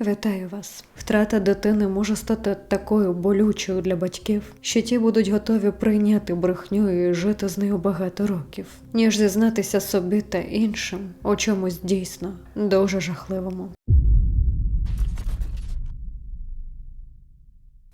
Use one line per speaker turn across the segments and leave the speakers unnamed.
Вітаю вас. Втрата дитини може стати такою болючою для батьків, що ті будуть готові прийняти брехню і жити з нею багато років, ніж зізнатися собі та іншим у чомусь дійсно дуже жахливому.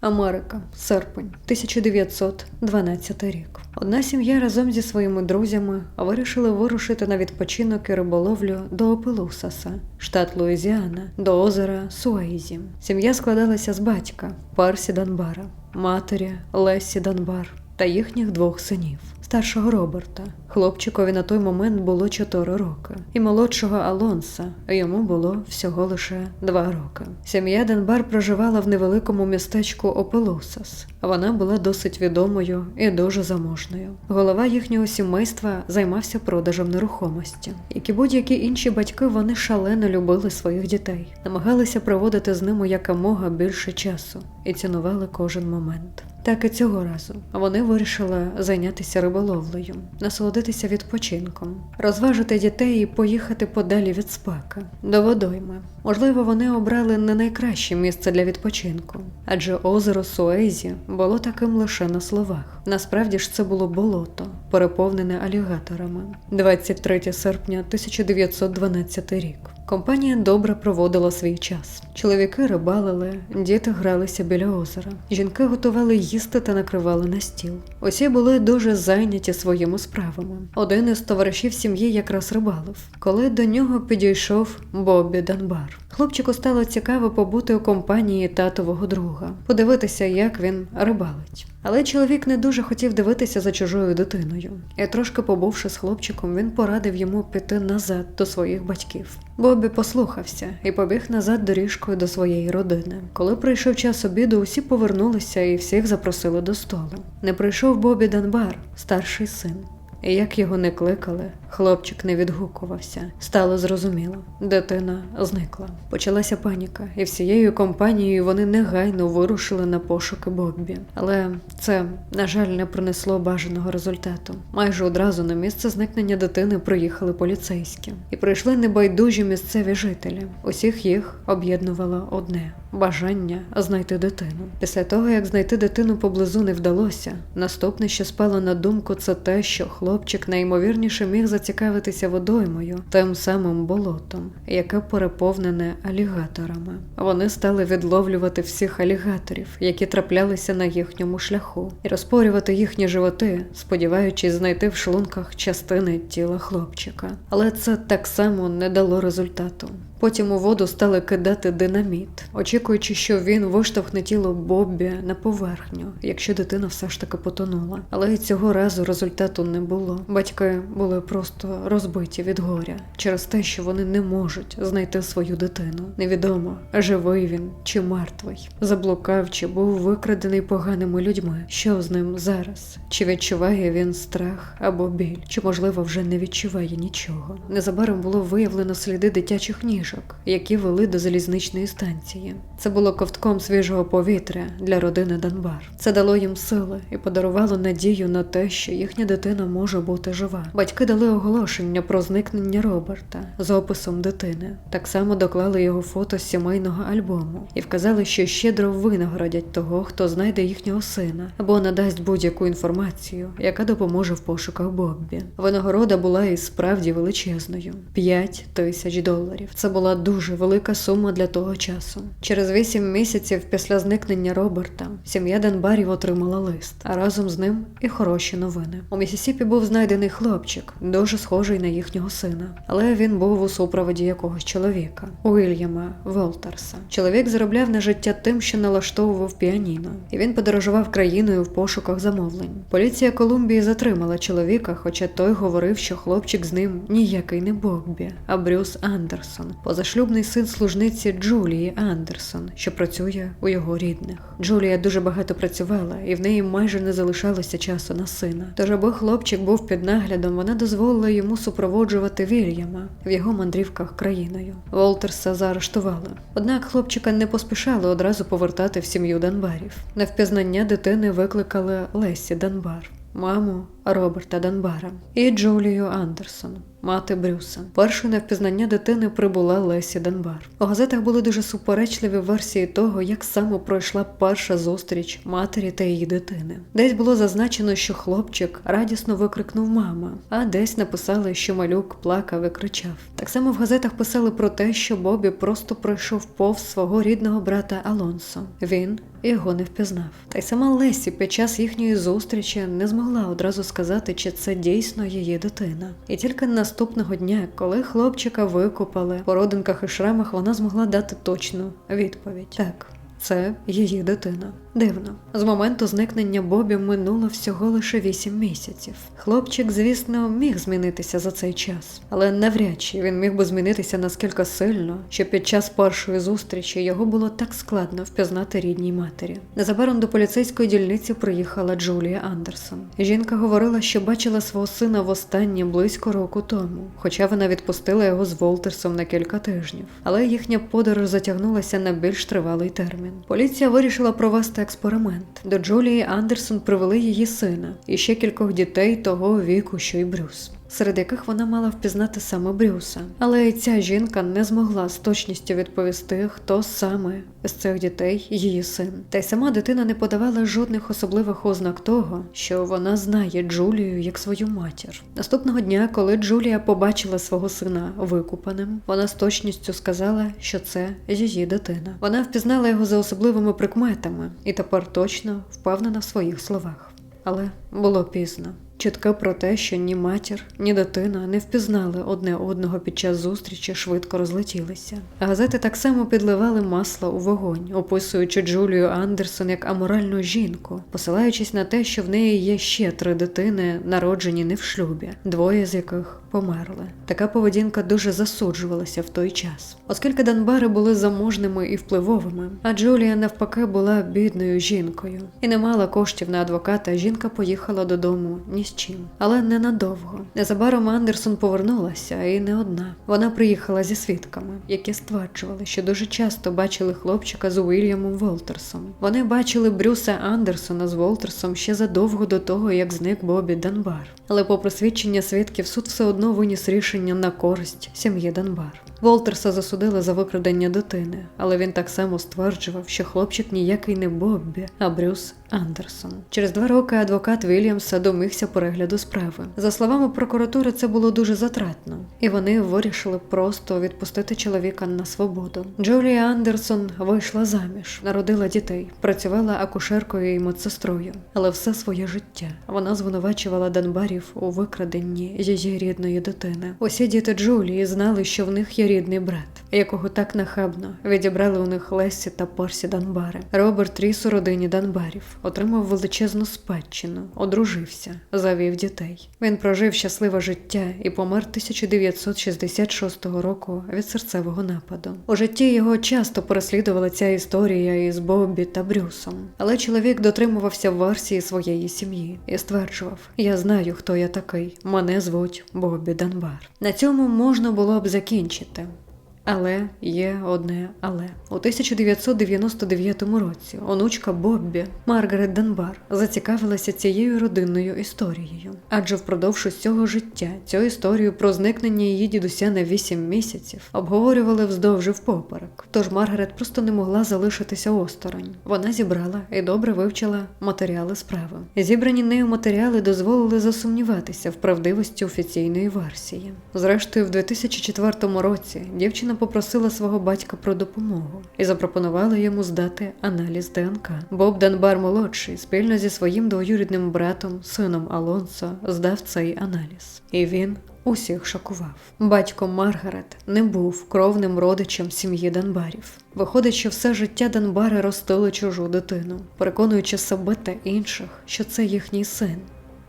Америка, серпень, 1912 рік. Одна сім'я разом зі своїми друзями вирішили вирушити на відпочинок і риболовлю до Опелусаса, штат Луїзіана, до озера Суаїзі. Сім'я складалася з батька Парсі Данбара, матері Лесі Данбар та їхніх двох синів. Старшого Роберта, хлопчикові на той момент було 4 роки, і молодшого Алонса, йому було всього лише 2 роки. Сім'я Денбар проживала в невеликому містечку Опелусас. Вона була досить відомою і дуже заможною. Голова їхнього сімейства займався продажем нерухомості. Як і будь-які інші батьки, вони шалено любили своїх дітей, намагалися проводити з ними якомога більше часу і цінували кожен момент. Так і цього разу вони вирішили зайнятися риболовлею, насолодитися відпочинком, розважити дітей і поїхати подалі від спеки до водойми. Можливо, вони обрали не найкраще місце для відпочинку, адже озеро Суейзі було таким лише на словах. Насправді ж це було болото, переповнене алігаторами. 23 серпня 1912 рік. Компанія добре проводила свій час. Чоловіки рибалили, діти гралися біля озера. Жінки готували їсти та накривали на стіл. Усі були дуже зайняті своїми справами. Один із товаришів сім'ї якраз рибалив, коли до нього підійшов Бобі Данбар. Хлопчику стало цікаво побути у компанії татового друга, подивитися, як він рибалить. Але чоловік не дуже хотів дивитися за чужою дитиною, і трошки побувши з хлопчиком, він порадив йому піти назад до своїх батьків. Бобі послухався і побіг назад доріжкою до своєї родини. Коли прийшов час обіду, усі повернулися і всіх запросили до столу. Не прийшов Бобі Данбар, старший син. Як його не кликали, хлопчик не відгукувався. Стало зрозуміло, дитина зникла. Почалася паніка, і всією компанією вони негайно вирушили на пошуки Боббі. Але це, на жаль, не принесло бажаного результату. Майже одразу на місце зникнення дитини приїхали поліцейські і прийшли небайдужі місцеві жителі. Усіх їх об'єднувало одне бажання знайти дитину. Після того, як знайти дитину поблизу не вдалося, наступне, що спало на думку, це те, що хлопчик найімовірніше міг зацікавитися водоймою, тим самим болотом, яке переповнене алігаторами. Вони стали відловлювати всіх алігаторів, які траплялися на їхньому шляху, і розпорювати їхні животи, сподіваючись знайти в шлунках частини тіла хлопчика. Але це так само не дало результату. Потім у воду стали кидати динаміт, очікуючи, що він виштовхне тіло Боббі на поверхню, якщо дитина все ж таки потонула. Але й цього разу результату не було. Батьки були просто розбиті від горя через те, що вони не можуть знайти свою дитину. Невідомо, живий він чи мертвий, заблукав чи був викрадений поганими людьми. Що з ним зараз? Чи відчуває він страх або біль? Чи можливо вже не відчуває нічого? Незабаром було виявлено сліди дитячих ніжок, які вели до залізничної станції. Це було ковтком свіжого повітря для родини Данбар. Це дало їм сили і подарувало надію на те, що їхня дитина може бути жива. Батьки дали оголошення про зникнення Роберта з описом дитини. Так само доклали його фото з сімейного альбому і вказали, що щедро винагородять того, хто знайде їхнього сина, або надасть будь-яку інформацію, яка допоможе в пошуках Боббі. Винагорода була і справді величезною 5 тисяч доларів. Це була дуже велика сума для того часу. Через вісім місяців після зникнення Роберта сім'я Денбарів отримала лист, а разом з ним і хороші новини. У Місісіпі був знайдений хлопчик, дуже схожий на їхнього сина, але він був у супроводі якогось чоловіка Уільяма Волтерса. Чоловік заробляв на життя тим, що налаштовував піаніно, і він подорожував країною в пошуках замовлень. Поліція Колумбії затримала чоловіка, хоча той говорив, що хлопчик з ним ніякий не Боббі, а Брюс Андерсон, позашлюбний син служниці Джулії Андерсон, що працює у його рідних. Джулія дуже багато працювала, і в неї майже не залишалося часу на сина. Тож, аби хлопчик був під наглядом, вона дозволила йому супроводжувати Вільяма в його мандрівках країною. Волтерса заарештували. Однак хлопчика не поспішали одразу повертати в сім'ю Данбарів. На впізнання дитини викликали Лесі Данбар, маму Роберта Данбара і Джулію Андерсон. мати Брюса. Першою на впізнання дитини прибула Лесі Денбар. У газетах були дуже суперечливі версії того, як саме пройшла перша зустріч матері та її дитини. Десь було зазначено, що хлопчик радісно викрикнув мама, а десь написали, що малюк плакав і кричав. Так само в газетах писали про те, що Бобі просто пройшов повз свого рідного брата Алонсо. Він його не впізнав. Та й сама Лесі під час їхньої зустрічі не змогла одразу сказати, чи це дійсно її дитина. І тільки наступного дня, коли хлопчика викопали по родинках і шрамах, вона змогла дати точну відповідь. Так. Це її дитина. Дивно. З моменту зникнення Бобі минуло всього лише вісім місяців. Хлопчик, звісно, міг змінитися за цей час, але навряд чи він міг би змінитися наскільки сильно, що під час першої зустрічі його було так складно впізнати рідній матері. Незабаром до поліцейської дільниці приїхала Джулія Андерсон. Жінка говорила, що бачила свого сина востаннє близько року тому, хоча вона відпустила його з Волтерсом на кілька тижнів. Але їхня подорож затягнулася на більш тривалий термін. Поліція вирішила провести експеримент. До Джулії Андерсон привели її сина і ще кількох дітей того віку, що й Брюс. Серед яких вона мала впізнати саме Брюса, але ця жінка не змогла з точністю відповісти, хто саме з цих дітей її син. Та й сама дитина не подавала жодних особливих ознак того, що вона знає Джулію як свою матір. Наступного дня, коли Джулія побачила свого сина викупаним, вона з точністю сказала, що це її дитина. Вона впізнала його за особливими прикметами і тепер точно впевнена в своїх словах. Але було пізно. Чутки про те, що ні матір, ні дитина не впізнали одне одного під час зустрічі, швидко розлетілися. Газети так само підливали масло у вогонь, описуючи Джулію Андерсон як аморальну жінку, посилаючись на те, що в неї є ще три дитини, народжені не в шлюбі, двоє з яких померли. Така поведінка дуже засуджувалася в той час, оскільки Данбари були заможними і впливовими, а Джулія навпаки була бідною жінкою і не мала коштів на адвоката. Жінка поїхала додому ні з чим, але ненадовго. Незабаром Андерсон повернулася і не одна. Вона приїхала зі свідками, які стверджували, що дуже часто бачили хлопчика з Уільямом Волтерсом. Вони бачили Брюса Андерсона з Волтерсом ще задовго до того, як зник Бобі Данбар. Але, попри свідчення свідків, суд все одно виніс рішення на користь сім'ї Данбар. Волтерса засудили за викрадення дитини, але він так само стверджував, що хлопчик ніякий не Боббі, а Брюс Андерсон. Через два роки адвокат Вільямса домігся перегляду справи. За словами прокуратури, це було дуже затратно, і вони вирішили просто відпустити чоловіка на свободу. Джулія Андерсон вийшла заміж, народила дітей, працювала акушеркою і медсестрою, але все своє життя вона звинувачувала Данбарів у викраденні її рідної дитини. Усі діти Джулії знали, що в них є рідний брат, якого так нахабно відібрали у них Лесі та Порсі Данбари. Роберт ріс у родині Данбарів, отримав величезну спадщину, одружився, завів дітей. Він прожив щасливе життя і помер 1966 року від серцевого нападу. У житті його часто переслідувала ця історія із Боббі та Брюсом, але чоловік дотримувався версії своєї сім'ї і стверджував: Я знаю, хто я такий. Мене звуть Боббі Данбар. На цьому можна було б закінчити. outra. Але є одне але у 1999 році онучка Боббі Маргарет Данбар зацікавилася цією родинною історією, адже впродовж усього життя цю історію про зникнення її дідуся на 8 місяців обговорювали вздовж і впоперек. Тож Маргарет просто не могла залишитися осторонь. Вона зібрала і добре вивчила матеріали справи. Зібрані нею матеріали дозволили засумніватися в правдивості офіційної версії. Зрештою, в 2004 році дівчина попросила свого батька про допомогу і запропонувала йому здати аналіз ДНК. Боб Данбар молодший спільно зі своїм двоюрідним братом, сином Алонсо, здав цей аналіз, і він. Усіх шокував. Батько Маргарет не був кровним родичем сім'ї Данбарів. Виходить, що все життя Данбари ростили чужу дитину, переконуючи себе та інших, що це їхній син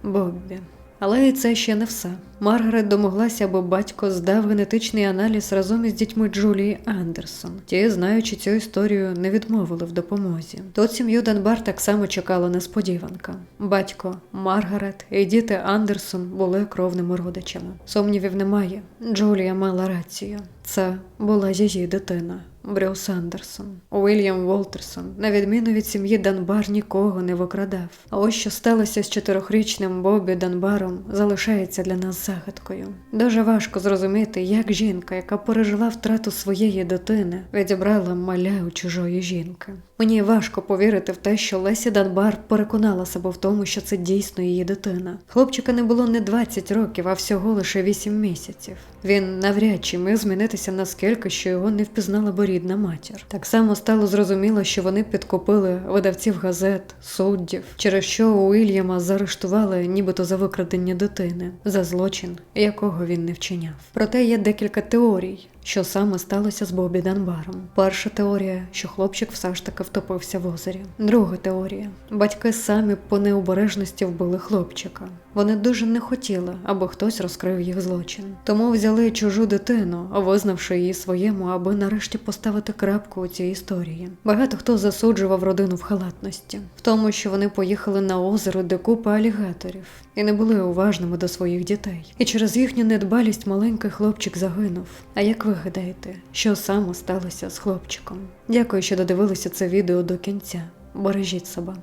Боббі. Але і це ще не все. Маргарет домоглася, аби батько здав генетичний аналіз разом із дітьми Джулії Андерсон. Ті, знаючи цю історію, не відмовили в допомозі. Тут сім'ю Данбар так само чекала несподіванка. Батько, Маргарет і діти Андерсон були кровними родичами. Сумнівів немає. Джулія мала рацію. Це була її дитина. Брюс Андерсон. Уільям Волтерсон, на відміну від сім'ї Данбар, нікого не викрадав. А ось що сталося з чотирьохрічним Бобі Данбаром, залишається для нас загадкою. Дуже важко зрозуміти, як жінка, яка пережила втрату своєї дитини, відібрала маля у чужої жінки. Мені важко повірити в те, що Лесі Данбар переконала себе в тому, що це дійсно її дитина. Хлопчика не було не 20 років, а всього лише 8 місяців. Він навряд чи міг змінитися наскільки, що його не впізнала би рідна матір. Так само стало зрозуміло, що вони підкупили видавців газет, суддів, через що Уільяма заарештували нібито за викрадення дитини, за злочин, якого він не вчиняв. Проте є декілька теорій. Що саме сталося з Бобі Данбаром? Перша теорія, що хлопчик все ж таки втопився в озері. Друга теорія: батьки самі по необережності вбили хлопчика. Вони дуже не хотіли, аби хтось розкрив їх злочин. Тому взяли чужу дитину, визнавши її своєму, аби нарешті поставити крапку у цій історії. Багато хто засуджував родину в халатності, в тому, що вони поїхали на озеро, де купа алігаторів, і не були уважними до своїх дітей. І через їхню недбалість маленький хлопчик загинув. А як ви гадаєте, що саме сталося з хлопчиком? Дякую, що додивилися це відео до кінця. Бережіть себе.